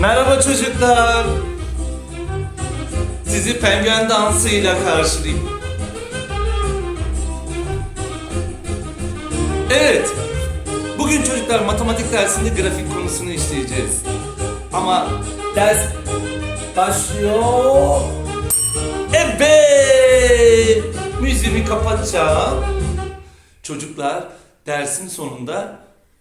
Merhaba çocuklar. Sizi penguen dansıyla karşılayayım. Evet. Bugün çocuklar matematik dersinde grafik konusunu işleyeceğiz. Ama ders başlıyor. Evet. Müziğimi kapatacağım. Çocuklar dersin sonunda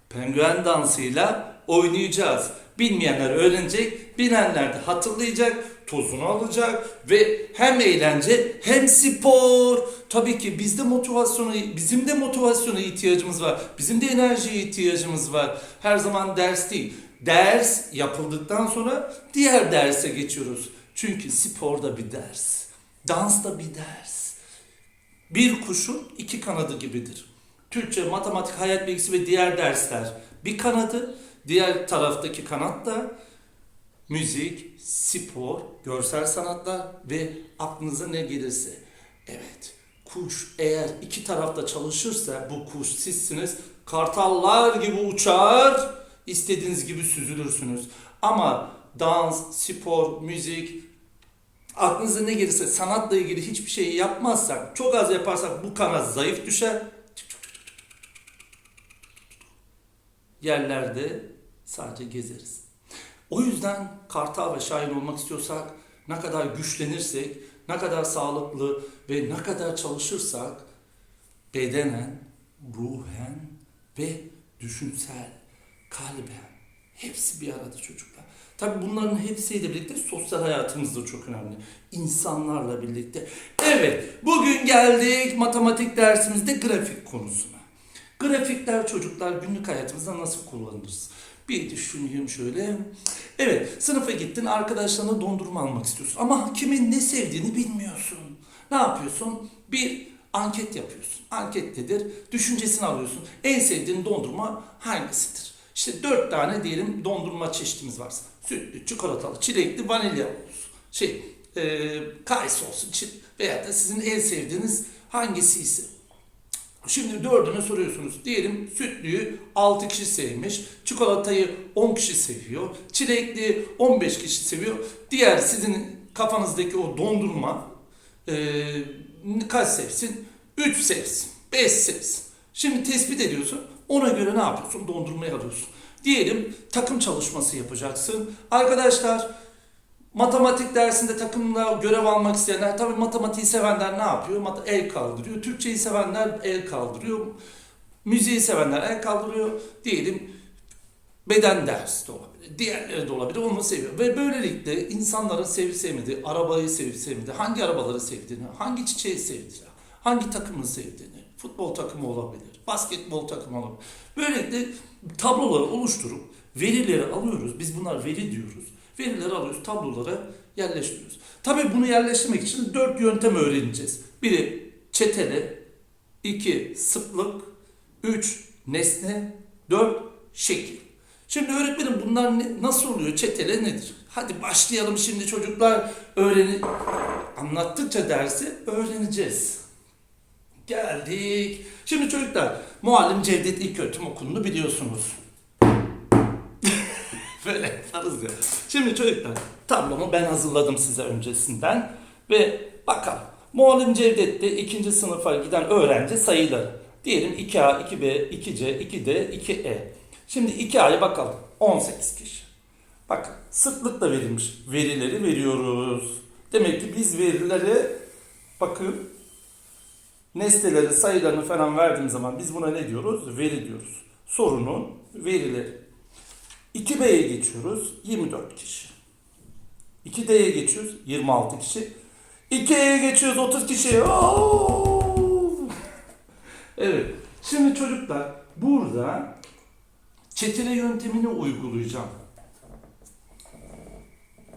penguen dansıyla oynayacağız. Bilmeyenler öğrenecek, bilenler de hatırlayacak, tozunu alacak ve hem eğlence hem spor. Tabii ki bizde motivasyona, bizim de motivasyona ihtiyacımız var. Bizim de enerjiye ihtiyacımız var. Her zaman ders değil. Ders yapıldıktan sonra diğer derse geçiyoruz. Çünkü spor da bir ders. Dans da bir ders. Bir kuşun iki kanadı gibidir. Türkçe, matematik, hayat bilgisi ve diğer dersler bir kanadı, diğer taraftaki kanat da müzik, spor, görsel sanatlar ve aklınıza ne gelirse. Evet, kuş eğer iki tarafta çalışırsa bu kuş sizsiniz. Kartallar gibi uçar, istediğiniz gibi süzülürsünüz. Ama dans, spor, müzik, aklınıza ne gelirse sanatla ilgili hiçbir şey yapmazsak, çok az yaparsak bu kanat zayıf düşer. Yerlerde sadece gezeriz. O yüzden kartal ve şahin olmak istiyorsak, ne kadar güçlenirsek, ne kadar sağlıklı ve ne kadar çalışırsak bedenen, ruhen ve düşünsel, kalben hepsi bir arada çocuklar. Tabii bunların hepsiyle birlikte sosyal hayatımız da çok önemli. İnsanlarla birlikte. Evet, bugün geldik matematik dersimizde grafik konusuna. Grafikler çocuklar günlük hayatımızda nasıl kullanırız? Bir düşüneyim şöyle. Evet, sınıfa gittin, arkadaşlarına dondurma almak istiyorsun. Ama kimin ne sevdiğini bilmiyorsun. Ne yapıyorsun? Bir anket yapıyorsun. Anket nedir? Düşüncesini alıyorsun. En sevdiğin dondurma hangisidir? İşte dört tane diyelim dondurma çeşitimiz varsa. Sütlü, çikolatalı, çilekli, vanilya olsun. Şey, e, kayısı olsun. Veya da sizin en sevdiğiniz hangisi ise. Şimdi dördüne soruyorsunuz. Diyelim sütlüyü 6 kişi sevmiş. Çikolatayı 10 kişi seviyor. Çilekli 15 kişi seviyor. Diğer sizin kafanızdaki o dondurma e, kaç sevsin? 3 sevsin. 5 sevsin. Şimdi tespit ediyorsun. Ona göre ne yapıyorsun? Dondurmayı alıyorsun. Diyelim takım çalışması yapacaksın. Arkadaşlar Matematik dersinde takımla görev almak isteyenler, tabii matematiği sevenler ne yapıyor? Mat- El kaldırıyor. Türkçeyi sevenler el kaldırıyor. Müziği sevenler el kaldırıyor. Diyelim beden dersi de olabilir. Diğerleri de olabilir. Onu seviyor. Ve böylelikle insanların sevip sevmediği, arabayı sevip sevmediği, hangi arabaları sevdiğini, hangi çiçeği sevdiğini, hangi takımı sevdiğini, futbol takımı olabilir, basketbol takımı olabilir. Böylelikle tabloları oluşturup verileri alıyoruz. Biz bunlar veri diyoruz. Verileri alıyoruz, tablolara yerleştiriyoruz. Tabii bunu yerleştirmek için dört yöntem öğreneceğiz. Biri çetele, iki sıklık, üç nesne, dört şekil. Şimdi öğretmenim bunlar ne- nasıl oluyor? Çetele nedir? Hadi başlayalım şimdi çocuklar öğreni anlattıkça dersi öğreneceğiz. Geldik. Şimdi çocuklar Muallim Cevdet İlköğretim Okulu'nu biliyorsunuz. Böyle yaparız ya. Şimdi çocuklar tablomu ben hazırladım size öncesinden ve bakalım. Muallim Cevdet'te ikinci sınıfa giden öğrenci sayıları. Diyelim 2A, 2B, 2C, 2D, 2E. Şimdi 2A'ya bakalım. 18 kişi. Bakın sıklıkla verilmiş verileri veriyoruz. Demek ki biz verileri bakın nesneleri, sayılarını falan verdiğimiz zaman biz buna ne diyoruz? Veri diyoruz. Sorunun verileri. 2B'ye geçiyoruz 24 kişi. 2D'ye geçiyoruz 26 kişi. 2E'ye geçiyoruz 30 kişi. Evet. Şimdi çocuklar burada çetele yöntemini uygulayacağım.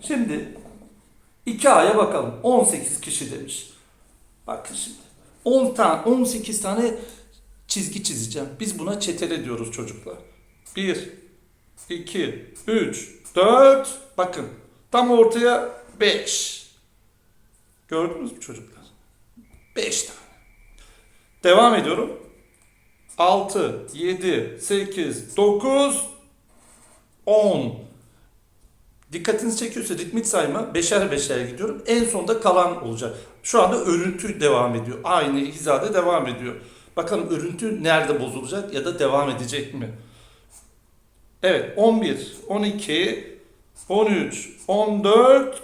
Şimdi 2A'ya bakalım. 18 kişi demiş. Bakın şimdi. 10 tane, 18 tane çizgi çizeceğim. Biz buna çetele diyoruz çocuklar. 1, 2, 3, 4. Bakın tam ortaya 5. Gördünüz mü çocuklar? 5 tane. Devam ediyorum. 6, 7, 8, 9, 10. Dikkatinizi çekiyorsa ritmik sayma beşer beşer gidiyorum. En sonda kalan olacak. Şu anda örüntü devam ediyor. Aynı hizada devam ediyor. Bakalım örüntü nerede bozulacak ya da devam edecek mi? Evet 11, 12, 13, 14,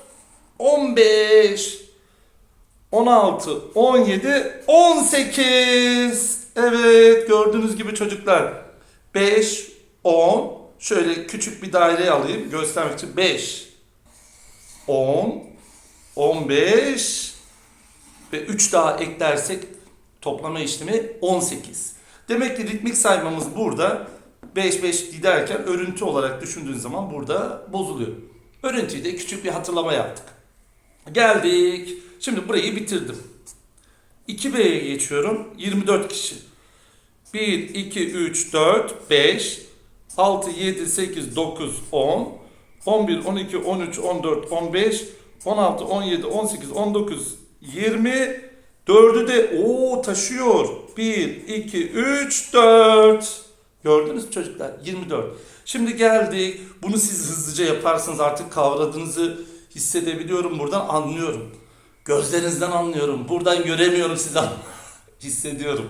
15, 16, 17, 18. Evet gördüğünüz gibi çocuklar 5, 10, şöyle küçük bir daire alayım göstermek için 5, 10, 15 ve 3 daha eklersek toplama işlemi 18. Demek ki ritmik saymamız burada 5 5 giderken örüntü olarak düşündüğün zaman burada bozuluyor. Örüntüyü de küçük bir hatırlama yaptık. Geldik. Şimdi burayı bitirdim. 2B'ye geçiyorum. 24 kişi. 1, 2, 3, 4, 5, 6, 7, 8, 9, 10, 11, 12, 13, 14, 15, 16, 17, 18, 19, 20, 4'ü de o taşıyor. 1, 2, 3, 4. Gördünüz mü çocuklar? 24. Şimdi geldik. Bunu siz hızlıca yaparsınız. Artık kavradığınızı hissedebiliyorum. Buradan anlıyorum. Gözlerinizden anlıyorum. Buradan göremiyorum sizi hissediyorum.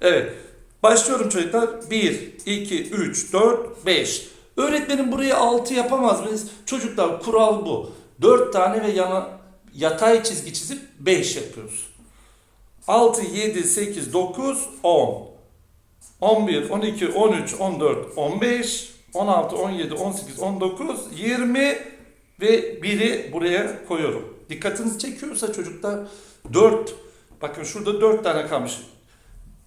Evet. Başlıyorum çocuklar. 1, 2, 3, 4, 5. Öğretmenim burayı 6 yapamaz mıyız? Çocuklar kural bu. 4 tane ve yana yatay çizgi çizip 5 yapıyoruz. 6, 7, 8, 9, 10. 11, 12, 13, 14, 15, 16, 17, 18, 19, 20 ve 1'i buraya koyuyorum. Dikkatinizi çekiyorsa çocuklar 4, bakın şurada 4 tane kalmış.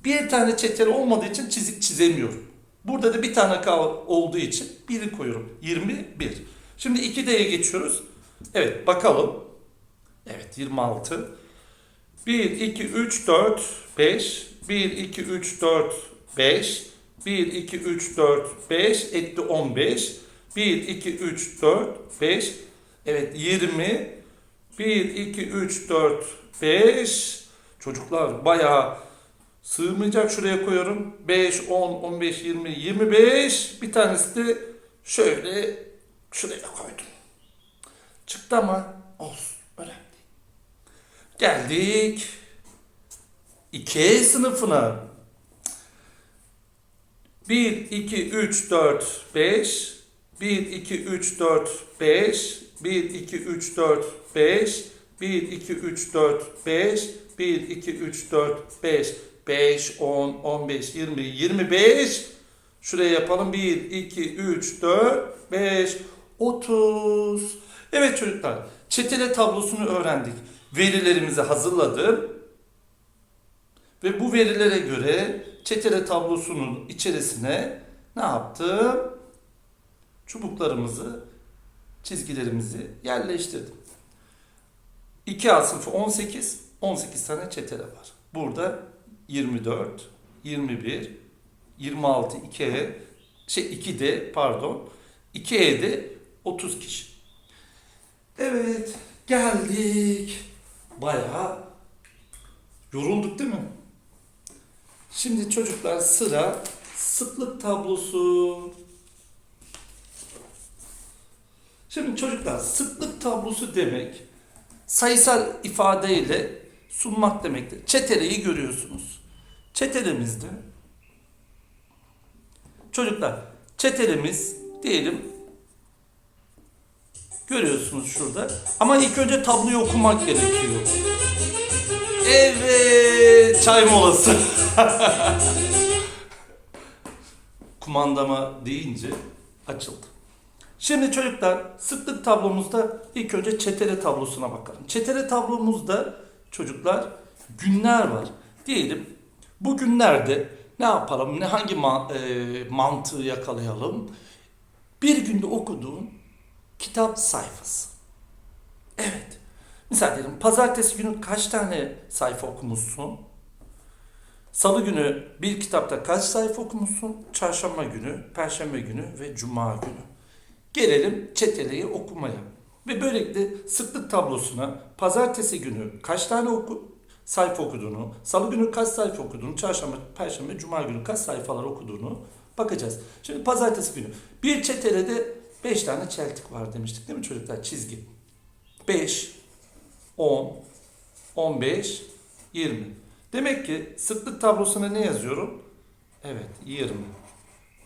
Bir tane çeteli olmadığı için çizik çizemiyorum. Burada da bir tane kal olduğu için 1'i koyuyorum. 21. Şimdi 2D'ye geçiyoruz. Evet bakalım. Evet 26. 1, 2, 3, 4, 5. 1, 2, 3, 4, 5. 1, 2, 3, 4, 5. Etti 15. 1, 2, 3, 4, 5. Evet 20. 1, 2, 3, 4, 5. Çocuklar bayağı sığmayacak şuraya koyuyorum. 5, 10, 15, 20, 25. Bir tanesi de şöyle şuraya koydum. Çıktı ama olsun. Önemli. Geldik. 2 sınıfına. 1, 2, 3, 4, 5. 1, 2, 3, 4, 5. 1, 2, 3, 4, 5. 1, 2, 3, 4, 5. 1, 2, 3, 4, 5. 5, 10, 15, 20, 25. Şuraya yapalım. 1, 2, 3, 4, 5, 30. Evet çocuklar, çetele tablosunu öğrendik. Verilerimizi hazırladım. Ve bu verilere göre çetele tablosunun içerisine ne yaptım? Çubuklarımızı, çizgilerimizi yerleştirdim. 2A sınıfı 18, 18 tane çetele var. Burada 24, 21, 26, 2E, şey 2D pardon, 2E'de 30 kişi. Evet, geldik. Bayağı yorulduk değil mi? Şimdi çocuklar sıra sıklık tablosu. Şimdi çocuklar sıklık tablosu demek sayısal ifadeyle sunmak demektir. Çeteleyi görüyorsunuz. Çetelemizde çocuklar çetelemiz diyelim görüyorsunuz şurada. Ama ilk önce tabloyu okumak gerekiyor. Evet, çay molası. Kumandama deyince açıldı. Şimdi çocuklar sıklık tablomuzda ilk önce çetele tablosuna bakalım. Çetele tablomuzda çocuklar günler var. Diyelim bu günlerde ne yapalım, ne hangi ma- e, mantığı yakalayalım? Bir günde okuduğun kitap sayfası. Evet. Mesela diyelim pazartesi günü kaç tane sayfa okumuşsun? Salı günü bir kitapta kaç sayfa okumuşsun? Çarşamba günü, perşembe günü ve cuma günü. Gelelim çeteleyi okumaya. Ve böylelikle sıklık tablosuna pazartesi günü kaç tane oku, sayfa okuduğunu, salı günü kaç sayfa okuduğunu, çarşamba, perşembe, cuma günü kaç sayfalar okuduğunu bakacağız. Şimdi pazartesi günü bir çetelede 5 tane çeltik var demiştik değil mi çocuklar? Çizgi. 5, 10, 15, 20. Demek ki sıklık tablosuna ne yazıyorum? Evet 20.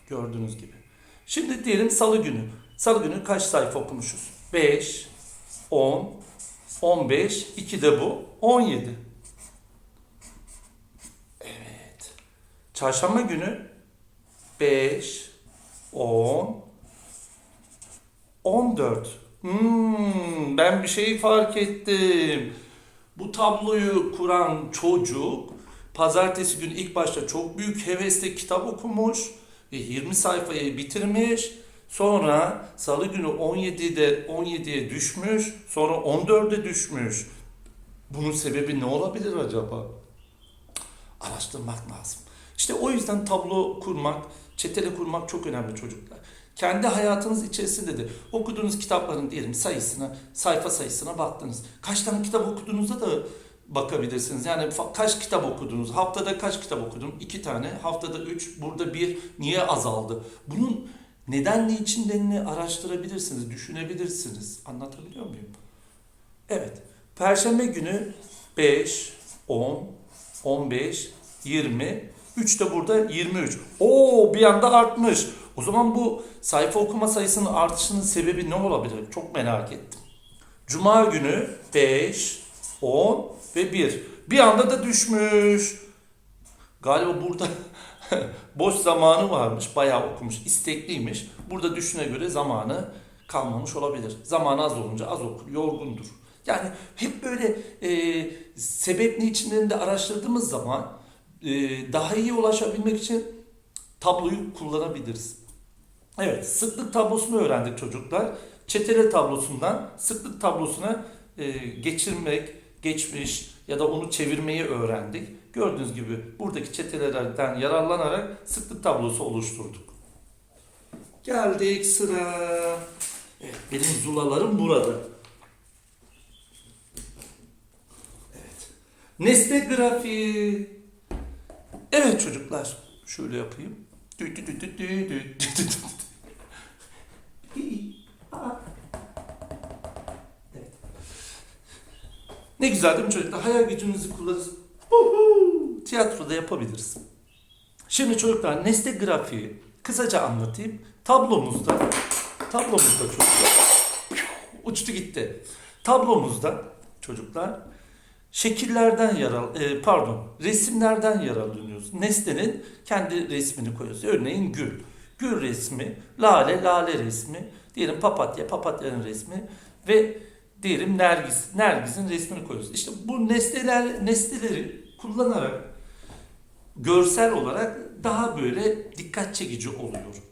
Gördüğünüz gibi. Şimdi diyelim salı günü. Salı günü kaç sayfa okumuşuz? 5, 10, 15, 2 de bu. 17. Evet. Çarşamba günü 5, 10, 14. Hmm, ben bir şey fark ettim. Bu tabloyu kuran çocuk pazartesi günü ilk başta çok büyük hevesle kitap okumuş ve 20 sayfayı bitirmiş. Sonra salı günü 17'de 17'ye düşmüş. Sonra 14'e düşmüş. Bunun sebebi ne olabilir acaba? Araştırmak lazım. İşte o yüzden tablo kurmak, çetele kurmak çok önemli çocuklar. Kendi hayatınız içerisinde de okuduğunuz kitapların diyelim sayısına, sayfa sayısına baktınız. Kaç tane kitap okuduğunuzda da bakabilirsiniz. Yani kaç kitap okudunuz? Haftada kaç kitap okudum? İki tane. Haftada üç. Burada bir. Niye azaldı? Bunun neden niçinlerini araştırabilirsiniz, düşünebilirsiniz. Anlatabiliyor muyum? Evet. Perşembe günü 5, 10, 15, 20, 3 de burada 23. Oo bir anda artmış. O zaman bu sayfa okuma sayısının artışının sebebi ne olabilir? Çok merak ettim. Cuma günü 5, 10 ve 1. Bir anda da düşmüş. Galiba burada boş zamanı varmış. Bayağı okumuş, istekliymiş. Burada düşüne göre zamanı kalmamış olabilir. Zamanı az olunca az okur, yorgundur. Yani hep böyle e, sebep niçinlerini de araştırdığımız zaman e, daha iyi ulaşabilmek için tabloyu kullanabiliriz. Evet, sıklık tablosunu öğrendik çocuklar. Çetele tablosundan sıklık tablosuna e, geçirmek, geçmiş ya da onu çevirmeyi öğrendik. Gördüğünüz gibi buradaki çetelerden yararlanarak sıklık tablosu oluşturduk. Geldik sıra. Evet, benim zulalarım burada. Evet. Nesne grafiği. Evet çocuklar. Şöyle yapayım. Dü dü dü dü dü dü dü dü dü. İyi. Aa. Evet. Ne güzel değil mi çocuklar? Hayal gücünüzü kullanırız. Uhu! Tiyatroda yapabiliriz. Şimdi çocuklar nesne grafiği kısaca anlatayım. Tablomuzda tablomuzda çocuklar uçtu gitti. Tablomuzda çocuklar şekillerden yaral e, pardon resimlerden yararlanıyoruz. Nesnenin kendi resmini koyuyoruz. Örneğin gül. Gül resmi, lale, lale resmi, diyelim papatya, papatyanın resmi ve diyelim nergis, nergisin resmini koyuyoruz. İşte bu nesneler nesneleri kullanarak görsel olarak daha böyle dikkat çekici oluyor.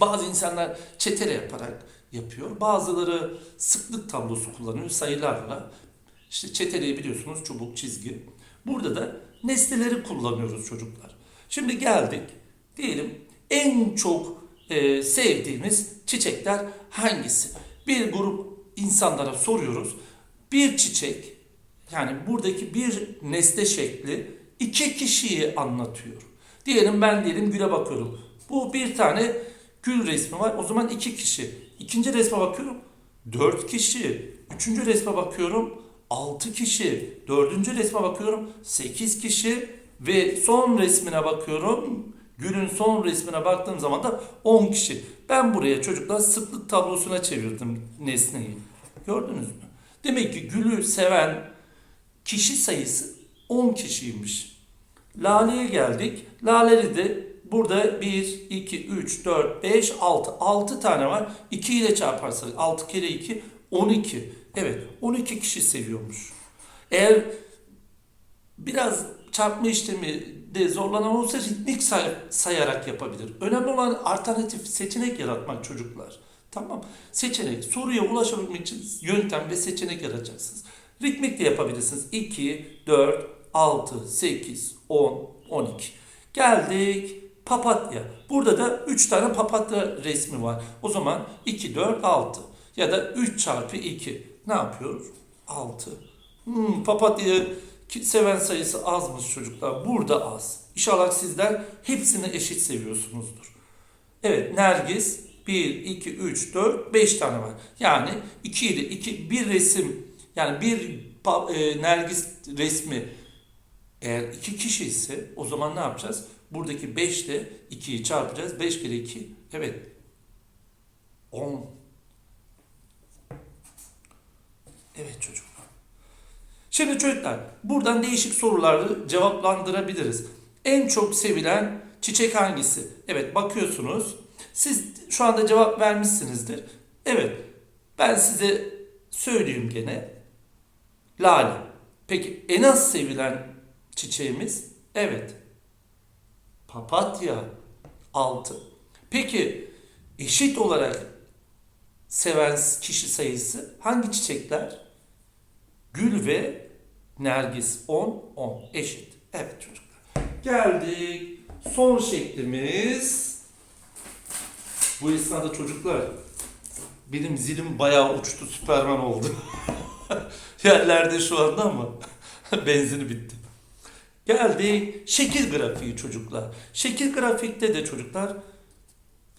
Bazı insanlar çetele yaparak yapıyor. Bazıları sıklık tablosu kullanıyor sayılarla. İşte çeteleyi biliyorsunuz çubuk, çizgi. Burada da nesneleri kullanıyoruz çocuklar. Şimdi geldik. Diyelim en çok e, sevdiğimiz çiçekler hangisi? Bir grup insanlara soruyoruz. Bir çiçek yani buradaki bir nesne şekli iki kişiyi anlatıyor. Diyelim ben diyelim güle bakıyorum. Bu bir tane gül resmi var. O zaman iki kişi. İkinci resme bakıyorum. Dört kişi. Üçüncü resme bakıyorum. 6 kişi. Dördüncü resme bakıyorum 8 kişi ve son resmine bakıyorum. Gülün son resmine baktığım zaman da 10 kişi. Ben buraya çocuklar sıklık tablosuna çevirdim nesneyi. Gördünüz mü? Demek ki gülü seven kişi sayısı 10 kişiymiş. Lale'ye geldik. Lale'li de burada 1, 2, 3, 4, 5, 6. 6 tane var. 2 ile çarparsak 6 kere 2, 12. Evet 12 kişi seviyormuş. Eğer biraz çarpma işlemi de zorlanan olursa ritmik say- sayarak yapabilir. Önemli olan alternatif seçenek yaratmak çocuklar. Tamam. Seçenek. Soruya ulaşabilmek için yöntem ve seçenek yaratacaksınız. Ritmik de yapabilirsiniz. 2, 4, 6, 8, 10, 12. Geldik papatya. Burada da 3 tane papatya resmi var. O zaman 2, 4, 6. Ya da 3 çarpı 2. Ne yapıyoruz? 6. Hmm, papatyayı seven sayısı azmış çocuklar. Burada az. İnşallah sizler hepsini eşit seviyorsunuzdur. Evet, nergis 1, 2, 3, 4, 5 tane var. Yani 2 ile 2, bir resim yani bir e, nergis resmi eğer iki kişi ise o zaman ne yapacağız? Buradaki 5 ile 2'yi çarpacağız. 5 kere 2 evet 10. Evet çocuklar. Şimdi çocuklar buradan değişik soruları cevaplandırabiliriz. En çok sevilen çiçek hangisi? Evet bakıyorsunuz. Siz şu anda cevap vermişsinizdir. Evet ben size söyleyeyim gene. Lale. Peki en az sevilen çiçeğimiz? Evet. Papatya. 6. Peki eşit olarak seven kişi sayısı hangi çiçekler? Gül ve Nergis 10 10 eşit. Evet çocuklar. Geldik. Son şeklimiz. Bu esnada çocuklar benim zilim bayağı uçtu Süperman oldu. Yerlerde şu anda ama benzini bitti. Geldik şekil grafiği çocuklar. Şekil grafikte de çocuklar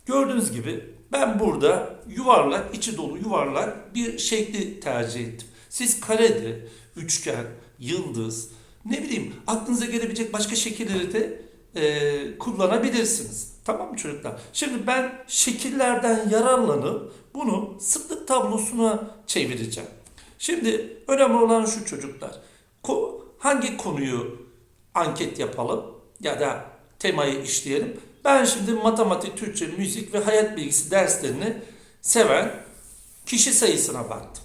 gördüğünüz gibi ben burada yuvarlak, içi dolu yuvarlak bir şekli tercih ettim. Siz karede, üçgen, yıldız, ne bileyim aklınıza gelebilecek başka şekilleri de e, kullanabilirsiniz. Tamam mı çocuklar? Şimdi ben şekillerden yararlanıp bunu sıklık tablosuna çevireceğim. Şimdi önemli olan şu çocuklar. Ko- hangi konuyu anket yapalım ya da temayı işleyelim? Ben şimdi matematik, Türkçe, müzik ve hayat bilgisi derslerini seven kişi sayısına baktım.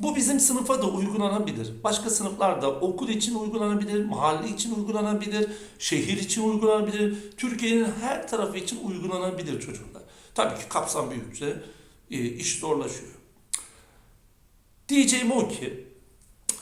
Bu bizim sınıfa da uygulanabilir. Başka sınıflarda okul için uygulanabilir, mahalle için uygulanabilir, şehir için uygulanabilir, Türkiye'nin her tarafı için uygulanabilir çocuklar. Tabii ki kapsam büyükçe e, iş zorlaşıyor. Diyeceğim o ki,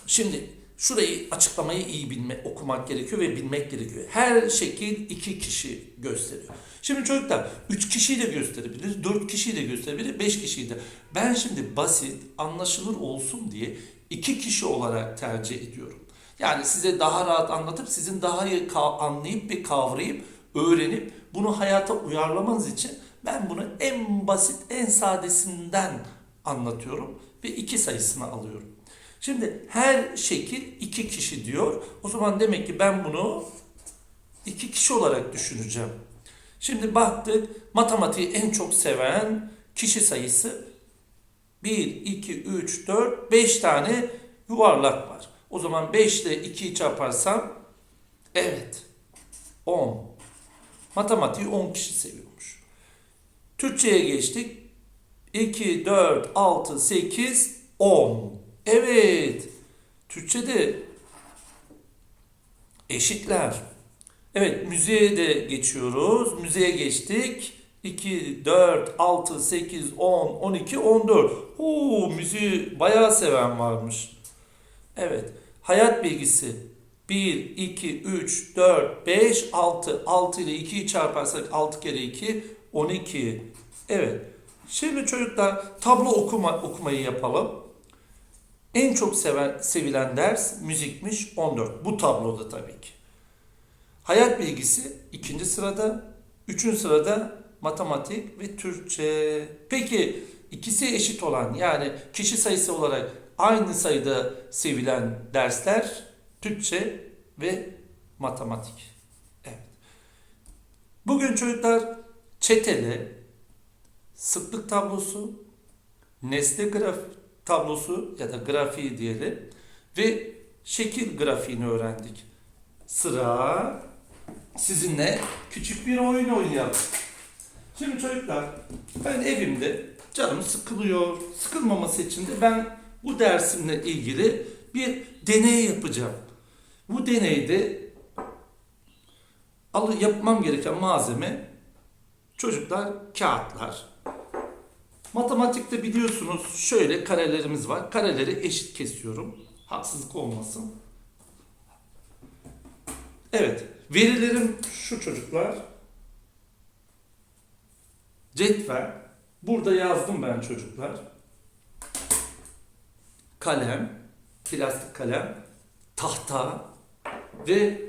şimdi şurayı açıklamayı iyi bilme, okumak gerekiyor ve bilmek gerekiyor. Her şekil iki kişi gösteriyor. Şimdi çocuklar üç kişiyi de gösterebilir, dört kişiyi de gösterebilir, beş kişiyi de. Ben şimdi basit, anlaşılır olsun diye iki kişi olarak tercih ediyorum. Yani size daha rahat anlatıp sizin daha iyi anlayıp ve kavrayıp öğrenip bunu hayata uyarlamanız için ben bunu en basit, en sadesinden anlatıyorum ve iki sayısını alıyorum. Şimdi her şekil iki kişi diyor. O zaman demek ki ben bunu iki kişi olarak düşüneceğim. Şimdi baktık matematiği en çok seven kişi sayısı 1, 2, 3, 4, 5 tane yuvarlak var. O zaman 5 ile 2'yi çarparsam evet 10. Matematiği 10 kişi seviyormuş. Türkçe'ye geçtik. 2, 4, 6, 8, 10. Evet. Türkçe'de eşitler. Evet müziğe de geçiyoruz. Müziğe geçtik. 2, 4, 6, 8, 10, 12, 14. Oo, müziği bayağı seven varmış. Evet. Hayat bilgisi 1, 2, 3, 4, 5, 6. 6 ile 2'yi çarparsak 6 kere 2, 12. Evet. Şimdi çocuklar tablo okuma, okumayı yapalım. En çok seven, sevilen ders müzikmiş 14. Bu tabloda tabii ki. Hayat bilgisi ikinci sırada, üçüncü sırada matematik ve Türkçe. Peki ikisi eşit olan yani kişi sayısı olarak aynı sayıda sevilen dersler Türkçe ve matematik. Evet. Bugün çocuklar çeteli, sıklık tablosu, nesne graf tablosu ya da grafiği diyelim ve şekil grafiğini öğrendik. Sıra sizinle küçük bir oyun oynayalım. Şimdi çocuklar ben evimde canım sıkılıyor. Sıkılmaması için de ben bu dersimle ilgili bir deney yapacağım. Bu deneyde alı yapmam gereken malzeme çocuklar kağıtlar. Matematikte biliyorsunuz şöyle karelerimiz var. Kareleri eşit kesiyorum. Haksızlık olmasın. Evet. Verilerim şu çocuklar. Cetvel. Burada yazdım ben çocuklar. Kalem, plastik kalem, tahta ve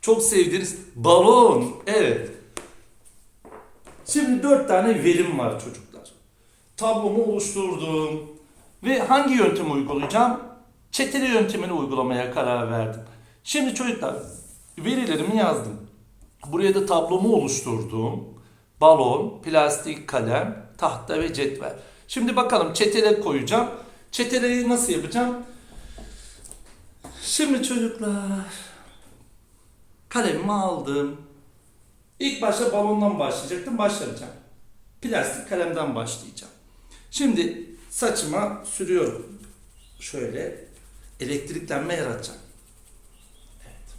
çok sevdiğiniz balon. Evet. Şimdi dört tane verim var çocuklar. Tablomu oluşturdum. Ve hangi yöntemi uygulayacağım? Çeteli yöntemini uygulamaya karar verdim. Şimdi çocuklar verilerimi yazdım. Buraya da tablomu oluşturdum. Balon, plastik kalem, tahta ve cetvel. Şimdi bakalım çetele koyacağım. Çeteleyi nasıl yapacağım? Şimdi çocuklar kalemimi aldım. İlk başta balondan başlayacaktım. Başlayacağım. Plastik kalemden başlayacağım. Şimdi saçıma sürüyorum. Şöyle elektriklenme yaratacağım. Evet.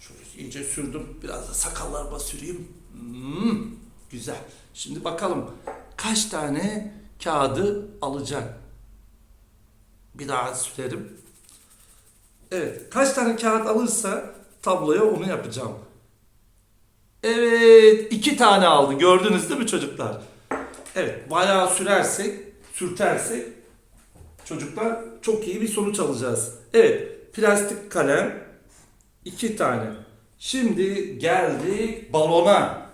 Şöyle iyice sürdüm. Biraz da sakallarıma süreyim. Hmm, güzel. Şimdi bakalım kaç tane kağıdı alacak. Bir daha sürerim. Evet. Kaç tane kağıt alırsa tabloya onu yapacağım. Evet. iki tane aldı. Gördünüz değil mi çocuklar? Evet. Bayağı sürersek, sürtersek çocuklar çok iyi bir sonuç alacağız. Evet. Plastik kalem iki tane. Şimdi geldik balona.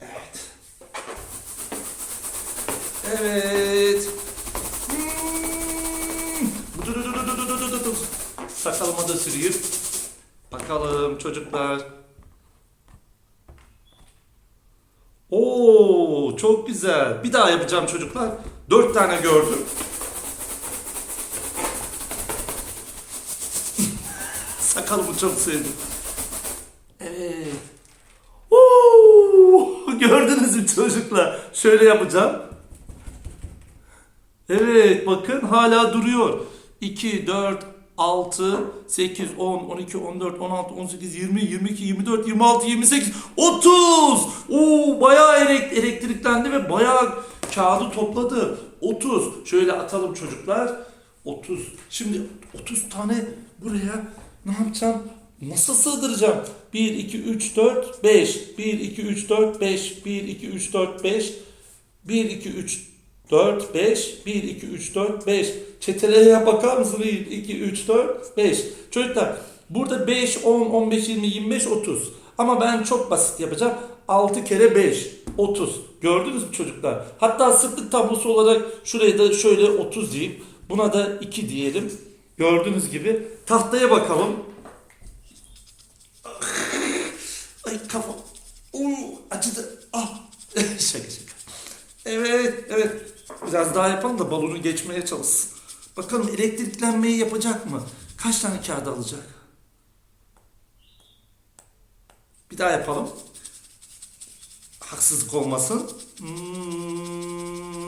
Evet. Evet. Hmm. Sakalıma da süreyim. Bakalım çocuklar. Oo, çok güzel. Bir daha yapacağım çocuklar. Dört tane gördüm. Sakalımı çok sevdim. Evet. Oo, gördünüz mü çocuklar? Şöyle yapacağım. Evet bakın hala duruyor. 2, 4, 6, 8, 10, 12, 14, 16, 18, 20, 22, 24, 26, 28, 30! Oo bayağı elek- elektriklendi ve bayağı kağıdı topladı. 30. Şöyle atalım çocuklar. 30. Şimdi 30 tane buraya ne yapacağım? Nasıl sığdıracağım? 1, 2, 3, 4, 5. 1, 2, 3, 4, 5. 1, 2, 3, 4, 5. 1, 2, 3, 4, 5. 1, 2, 3, 4, 5. Çeteleye bakar mısın? 1, 2, 3, 4, 5. Çocuklar burada 5, 10, 15, 20, 25, 30. Ama ben çok basit yapacağım. 6 kere 5, 30. Gördünüz mü çocuklar? Hatta sıklık tablosu olarak şuraya da şöyle 30 diyeyim. Buna da 2 diyelim. Gördüğünüz gibi. Tahtaya bakalım. Ay kafam. Uuu acıdı. Ah. şaka şaka. Evet evet. Biraz daha yapalım da balonu geçmeye çalışsın. Bakalım elektriklenmeyi yapacak mı? Kaç tane kağıt alacak? Bir daha yapalım. Haksızlık olmasın. Hmm.